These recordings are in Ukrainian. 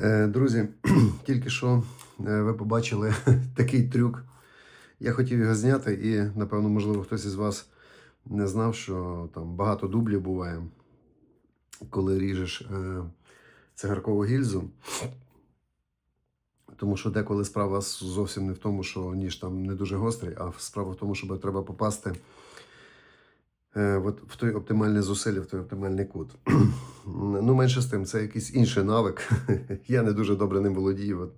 Е, Друзі, тільки що е, ви побачили такий трюк. Я хотів його зняти, і, напевно, можливо, хтось із вас не знав, що там багато дублів буває, коли ріжеш е, цигаркову гільзу. Тому що деколи справа зовсім не в тому, що ніж там не дуже гострий, а справа в тому, що треба попасти от в той оптимальне зусилля, в той оптимальний кут. ну, менше з тим, це якийсь інший навик. я не дуже добре ним володію. От,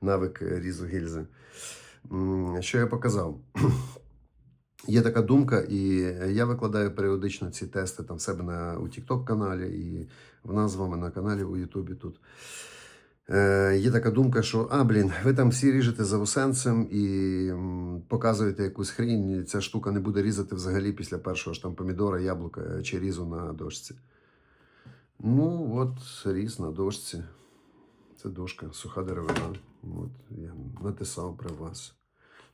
навик е, різу гільзи. Що я показав? Є така думка, і я викладаю періодично ці тести там в себе на, у TikTok каналі і в нас з вами на каналі у Ютубі тут. Е, є така думка, що а, блін, ви там всі ріжете заусенцем і показуєте якусь хрінь, ця штука не буде різати взагалі після першого ж там помідора, яблука е, чи різу на дошці. Ну, от різ на дошці. Це дошка, суха деревина. От, я натисав при вас.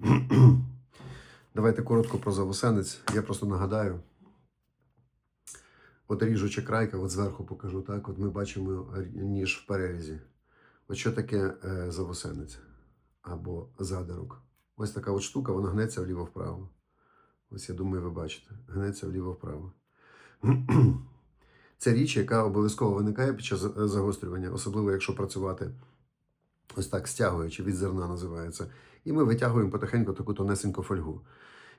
Давайте коротко про завусенець. Я просто нагадаю. От ріжуча крайка, от зверху покажу так. От ми бачимо ніж в перерізі. От що таке е, завусенець або задирок? Ось така от штука, вона гнеться вліво-вправо. Ось я думаю, ви бачите. Гнеться вліво-вправо. Це річ, яка обов'язково виникає під час загострювання, особливо якщо працювати ось так стягуючи від зерна називається. І ми витягуємо потихеньку таку тонесеньку фольгу,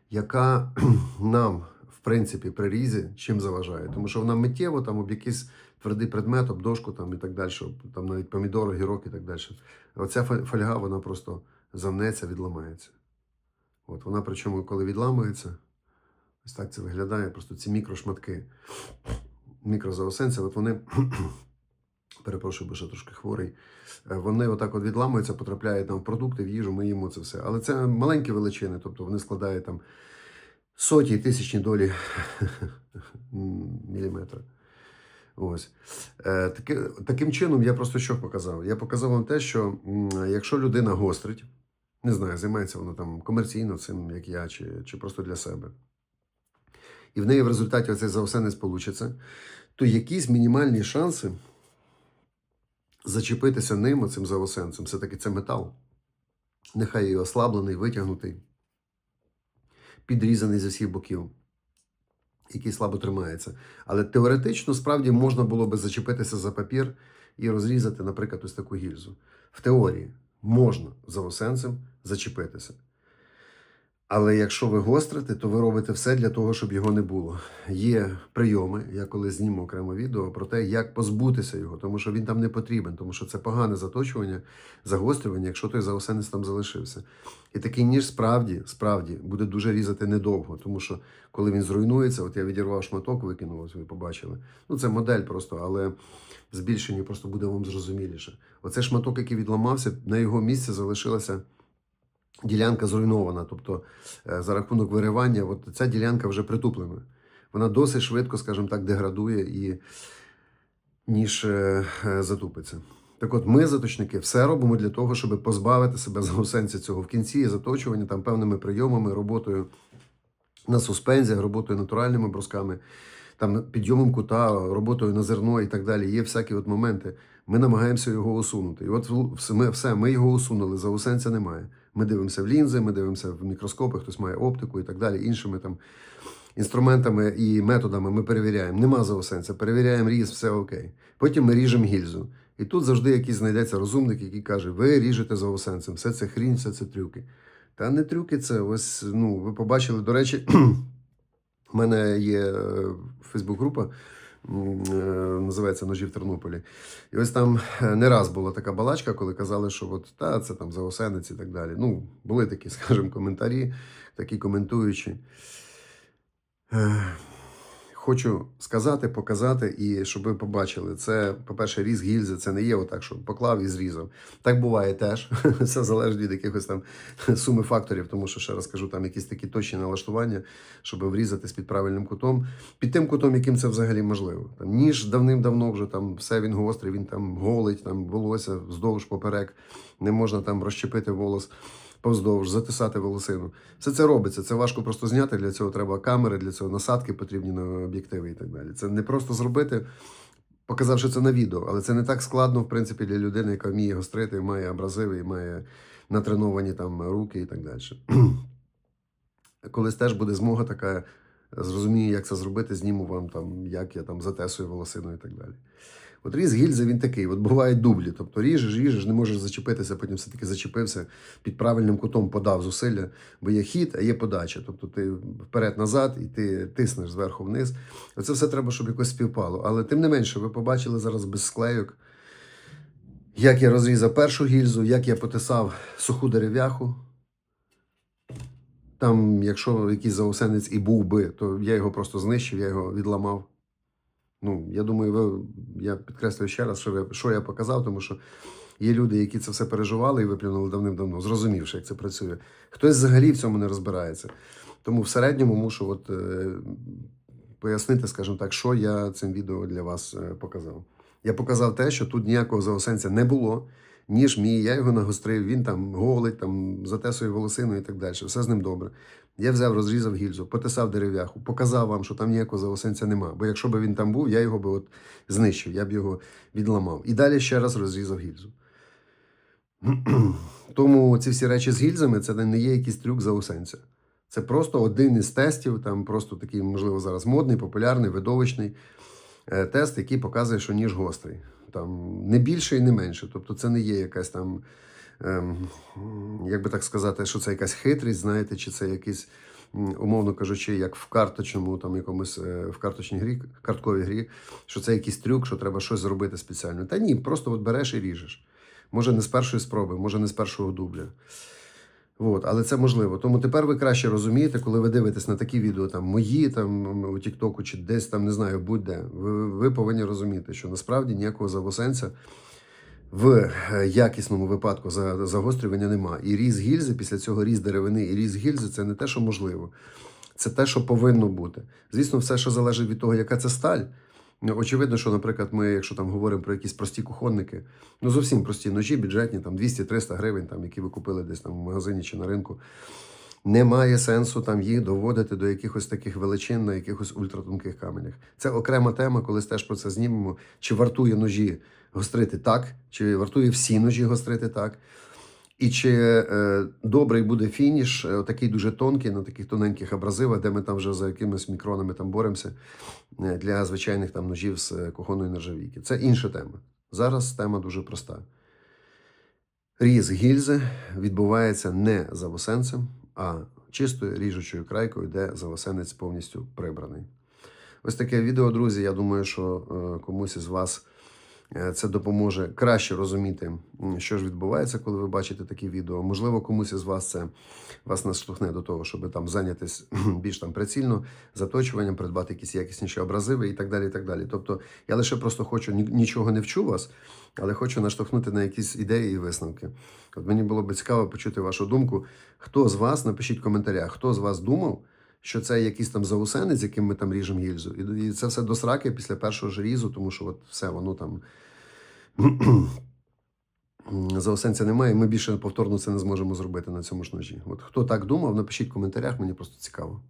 яка нам, в принципі, при різі чим заважає. Тому що вона миттєво там об якийсь твердий предмет, об дошку там і так далі, там навіть помідори, гірок і так далі. Оця фольга, вона просто замнеться, відламається. От вона, причому, коли відламується, ось так це виглядає, просто ці мікрошматки мікрозаосенця, от вони, перепрошую, бо ще трошки хворий, е, вони отак от відламуються, потрапляють там в продукти, в їжу, ми їмо це все. Але це маленькі величини, тобто вони складають там сотні тисячні долі міліметра. Ось. Е, таким чином, я просто що показав? Я показав вам те, що якщо людина гострить, не знаю, займається вона там комерційно цим, як я, чи, чи просто для себе, і в неї в результаті оцей заосенець получиться, то якісь мінімальні шанси зачепитися ним, оцим заосенцем, все-таки це метал. Нехай і ослаблений, витягнутий, підрізаний з усіх боків, який слабо тримається. Але теоретично справді можна було би зачепитися за папір і розрізати, наприклад, ось таку гільзу. В теорії можна за осенцем зачепитися. Але якщо ви гострите, то ви робите все для того, щоб його не було. Є прийоми, я коли зніму окремо відео про те, як позбутися його, тому що він там не потрібен, тому що це погане заточування, загострювання, якщо той заосенець там залишився. І такий ніж справді, справді буде дуже різати недовго, тому що коли він зруйнується, от я відірвав шматок, викинув, ось ви побачили. Ну це модель просто, але в збільшенні просто буде вам зрозуміліше. Оце шматок, який відламався, на його місце залишилася ділянка зруйнована. Тобто е, за рахунок виривання, от ця ділянка вже притуплена. Вона досить швидко, скажімо так, деградує і ніж е, е, затупиться. Так от, ми, заточники, все робимо для того, щоб позбавити себе заусенця цього в кінці заточування там певними прийомами, роботою на суспензіях, роботою натуральними брусками, там підйомом кута, роботою на зерно і так далі. Є всякі от моменти. Ми намагаємося його усунути. І от все- ми, його усунули, заусенця немає. Ми дивимося в лінзи, ми дивимося в мікроскопи, хтось має оптику і так далі. Іншими там інструментами і методами ми перевіряємо. Нема заусенця, перевіряємо різ, все окей. Потім ми ріжемо гільзу. І тут завжди якийсь знайдеться розумник, який каже: ви ріжете заусенцем, все це хрінь, все це трюки. Та не трюки, це ось, ну, ви побачили, до речі, у мене є Фейсбук-група, е, називається Ножі в Тернополі. І ось там е, не раз була така балачка, коли казали, що от, та, це там заосенець і так далі. Ну, були такі, скажімо, коментарі, такі коментуючі. Хочу сказати, показати, і щоб ви побачили, це, по-перше, різ гільзи, це не є отак, що поклав і зрізав. Так буває теж. Це залежить від якихось там суми факторів, тому що ще раз кажу, там якісь такі точні налаштування, щоб врізатись під правильним кутом, під тим кутом, яким це взагалі можливо. Там ніж давним-давно вже там все він гострий, він там голить, там волосся вздовж поперек, не можна там розщепити волос повздовж, затисати волосину. Все це робиться. Це важко просто зняти. Для цього треба камери, для цього насадки потрібні на об'єктиви і так далі. Це не просто зробити. показавши це на відео, але це не так складно, в принципі, для людини, яка вміє гострити, має абразиви і має натреновані там руки і так далі. Колись теж буде змога така, зрозумію, як це зробити, зніму вам там, як я там затесую волосину і так далі. От різ гільзи він такий, от бувають дублі. Тобто ріжеш, ріжеш, не можеш зачепитися, потім все-таки зачепився під правильним кутом, подав зусилля, бо є хід, а є подача. Тобто ти вперед-назад і ти тиснеш зверху вниз. Оце все треба, щоб якось співпало. Але тим не менше, ви побачили зараз без склейок, як я розрізав першу гільзу, як я потисав суху дерев'яху. Там, якщо якийсь заусенець і був би, то я його просто знищив, я його відламав. Ну, я думаю, ви, я підкреслюю ще раз, що, ви, що я показав, тому що є люди, які це все переживали і виплюнули давним-давно, зрозумівши, як це працює. Хтось взагалі в цьому не розбирається. Тому в середньому мушу от, е, пояснити, скажімо так, що я цим відео для вас е, показав. Я показав те, що тут ніякого заосенця не було, ніж мій, я його нагострив, він там голить, там затесує волосину і так далі. Все з ним добре. Я взяв, розрізав гільзу, потисав дерев'яху, показав вам, що там ніякого заосенця нема. Бо якщо б він там був, я його би от знищив, я б його відламав. І далі ще раз розрізав гільзу. Тому ці всі речі з гільзами це не є якийсь трюк заосенця. Це просто один із тестів, там просто такий, можливо, зараз модний, популярний, видовищний тест, який показує, що ніж гострий. Там не більше і не менше. Тобто це не є якась там, ем, як би так сказати, що це якась хитрість, знаєте, чи це якийсь, умовно кажучи, як в карточному, там якомусь е, в карточній грі, картковій грі, що це якийсь трюк, що треба щось зробити спеціально. Та ні, просто от береш і ріжеш. Може, не з першої спроби, може, не з першого дубля. От, але це можливо. Тому тепер ви краще розумієте, коли ви дивитесь на такі відео, там мої там у Тіктоку чи десь там не знаю, будь-де. Ви, ви повинні розуміти, що насправді ніякого завосенця в е, якісному випадку загострювання нема. І різ гільзи, після цього різ деревини і різ гільзи це не те, що можливо, це те, що повинно бути. Звісно, все, що залежить від того, яка це сталь. Ну, Очевидно, що, наприклад, ми, якщо там говоримо про якісь прості кухонники, ну зовсім прості ножі, бюджетні, там 200-300 гривень, там, які ви купили десь там в магазині чи на ринку, немає сенсу там їх доводити до якихось таких величин на якихось ультратонких каменях. Це окрема тема, колись теж про це знімемо. Чи вартує ножі гострити так, чи вартує всі ножі гострити так. І чи е, добрий буде фініш, е, такий дуже тонкий, на таких тоненьких абразивах, де ми там вже за якимись мікронами там боремося е, для звичайних там ножів з е, кухонної нержавійки. Це інша тема. Зараз тема дуже проста. Різ гільзи відбувається не завосенцем, а чистою ріжучою крайкою, де завосенець повністю прибраний. Ось таке відео, друзі. Я думаю, що е, комусь із вас це допоможе краще розуміти, що ж відбувається, коли ви бачите такі відео. Можливо, комусь із вас це вас наштовхне до того, щоб там зайнятися більш там прицільно заточуванням, придбати якісь якісніші абразиви і так далі. І так далі. Тобто, я лише просто хочу нічого не вчу вас, але хочу наштовхнути на якісь ідеї і висновки. От мені було б цікаво почути вашу думку. Хто з вас, напишіть в коментарях, хто з вас думав, що це якийсь там заусенець, яким ми там ріжемо гільзу. І це все до сраки після першого ж різу, тому що от все воно там. Заусенця немає, і ми більше повторно це не зможемо зробити на цьому ж ножі. От хто так думав, напишіть в коментарях, мені просто цікаво.